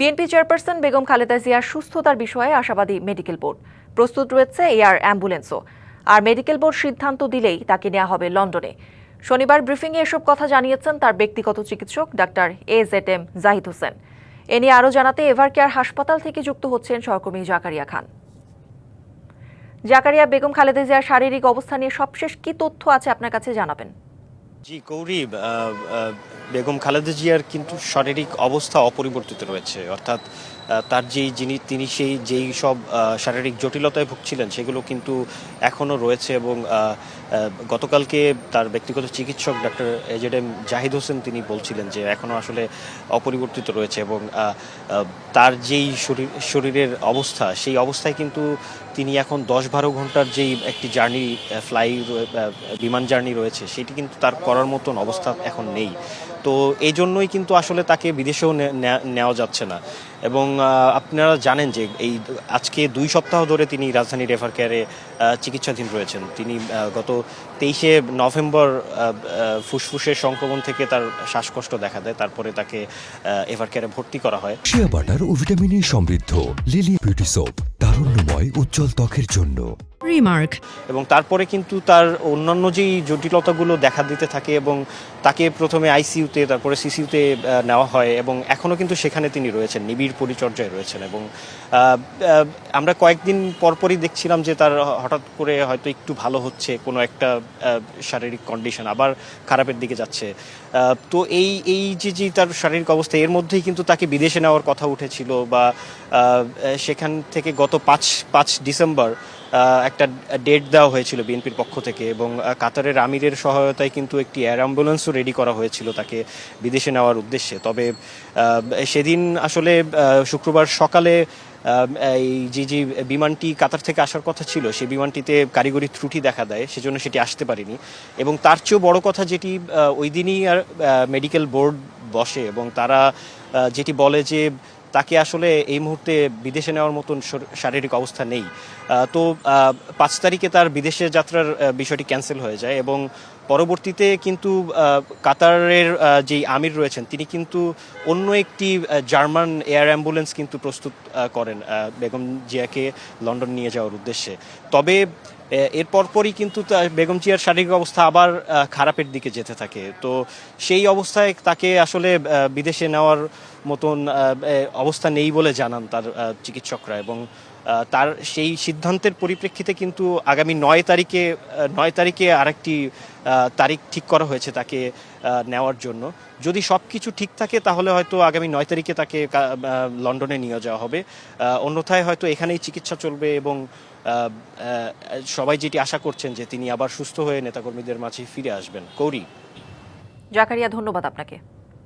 BNP chairperson Begum Khaleda জিয়ার সুস্থতার বিষয়ে আশাবাদী মেডিকেল বোর্ড। প্রস্তুত রয়েছে এয়ার অ্যাম্বুলেন্সও। আর মেডিকেল বোর্ড সিদ্ধান্ত দিলেই তাকে নেওয়া হবে লন্ডনে। শনিবার ব্রিফিংয়ে এসব কথা জানিয়েছেন তার ব্যক্তিগত চিকিৎসক doctor A Z M Zahid Hossain. এ নিয়ে আরও জানাতে এভার কেয়ার হাসপাতাল থেকে যুক্ত হচ্ছেন সহকর্মী জাকারিয়া খান। জাকারিয়া, বেগম খালেদা জিয়ার শারীরিক অবস্থা নিয়ে সবশেষ কি তথ্য আছে আপনার কাছে জানাবেন? জি গৌরী বেগম খালেদা জিয়ার কিন্তু শারীরিক অবস্থা অপরিবর্তিত রয়েছে। অর্থাৎ তার যেই যিনি, তিনি সেই, যেই সব শারীরিক জটিলতায় ভুগছিলেন, সেগুলো কিন্তু এখনও রয়েছে এবং গতকালকে তার ব্যক্তিগত চিকিৎসক doctor A Z M Zahid Hossain তিনি বলছিলেন যে এখনও আসলে অপরিবর্তিত রয়েছে এবং তার যেই শরীর, শরীরের অবস্থা, সেই অবস্থায় কিন্তু তিনি এখন দশ বারো ঘণ্টার যেই একটি জার্নি ফ্লাই বিমান জার্নি রয়েছে, সেটি কিন্তু তার করার মতন অবস্থা এখন নেই। তো এই জন্যই কিন্তু আসলে তাকে বিদেশেও নেওয়া যাচ্ছে না। এবং আপনারা জানেন যে এই আজকে দুই সপ্তাহ ধরে তিনি রাজধানী রেফার কেয়ারে চিকিৎসাধীন রয়েছেন। তিনি গত তেইশে নভেম্বর ফুসফুসের সংক্রমণ থেকে তার শ্বাসকষ্ট দেখা দেয়। তারপরে তাকে এভার কেয়ারে ভর্তি করা হয়। শিয়া বাটার ও ভিটামিন সমৃদ্ধ। লিলি বিউটি সোপ তারুণ্যময়, উজ্জ্বল ত্বকের জন্য। Remark. এবং তারপরে কিন্তু তার অন্যান্য যেই জটিলতাগুলো দেখা দিতে থাকে এবং তাকে প্রথমে আইসিইউতে, তারপরে সিসিইউতে নেওয়া হয় এবং এখনও কিন্তু সেখানে তিনি রয়েছেন, নিবিড় পরিচর্যায় রয়েছেন এবং আমরা কয়েকদিন পরপরই দেখছিলাম যে তার হঠাৎ করে হয়তো একটু ভালো হচ্ছে, কোনো একটা শারীরিক কন্ডিশন আবার খারাপের দিকে যাচ্ছে তো এই এই যে যে তার শারীরিক অবস্থা, এর মধ্যেই কিন্তু তাকে বিদেশে নেওয়ার কথা উঠেছিল বা সেখান থেকে গত পাঁচ পাঁচ ডিসেম্বর একটা ডেট দেওয়া হয়েছিল বিএনপির পক্ষ থেকে এবং কাতারের আমিরের সহায়তায় কিন্তু একটি এয়ার অ্যাম্বুলেন্সও রেডি করা হয়েছিল তাকে বিদেশে নেওয়ার উদ্দেশ্যে। তবে সেদিন আসলে শুক্রবার সকালে এই যে যে বিমানটি কাতার থেকে আসার কথা ছিল সেই বিমানটিতে কারিগরি ত্রুটি দেখা দেয়, সেজন্য সেটি আসতে পারেনি। এবং তার চেয়েও বড় কথা যেটি ওই দিনই আর মেডিকেল বোর্ড বসে এবং তারা যেটি বলে যে তাকে আসলে এই মুহূর্তে বিদেশে নেওয়ার মতন শারীরিক অবস্থা নেই। তো পাঁচ তারিখে তার বিদেশে যাত্রার বিষয়টি ক্যান্সেল হয়ে যায় এবং পরবর্তীতে কিন্তু কাতারের যেই আমির রয়েছেন, তিনি কিন্তু অন্য একটি জার্মান এয়ার অ্যাম্বুলেন্স কিন্তু প্রস্তুত করেন বেগম জিয়াকে লন্ডন নিয়ে যাওয়ার উদ্দেশ্যে। তবে এর পরপরই কিন্তু বেগম জিয়ার শারীরিক অবস্থা আবার খারাপের দিকে যেতে থাকে। তো সেই অবস্থায় তাকে আসলে বিদেশে নেওয়ার মতন অবস্থা নেই বলে জানান তার চিকিৎসকরা এবং তার সেই সিদ্ধান্তের পরিপ্রেক্ষিতে কিন্তু আগামী নয় তারিখে নয় তারিখে আরেকটি তারিখ ঠিক করা হয়েছে তাকে নেওয়ার জন্য। যদি সব কিছু ঠিক থাকে, তাহলে হয়তো আগামী নয় তারিখে তাকে লন্ডনে নিয়ে যাওয়া হবে। অন্যথায় হয়তো এখানেই চিকিৎসা চলবে এবং সবাই যেটি আশা করছেন যে তিনি আবার সুস্থ হয়ে নেতাকর্মীদের মাঝে ফিরে আসবেন। কৌরি। জাকারিয়া, ধন্যবাদ আপনাকে।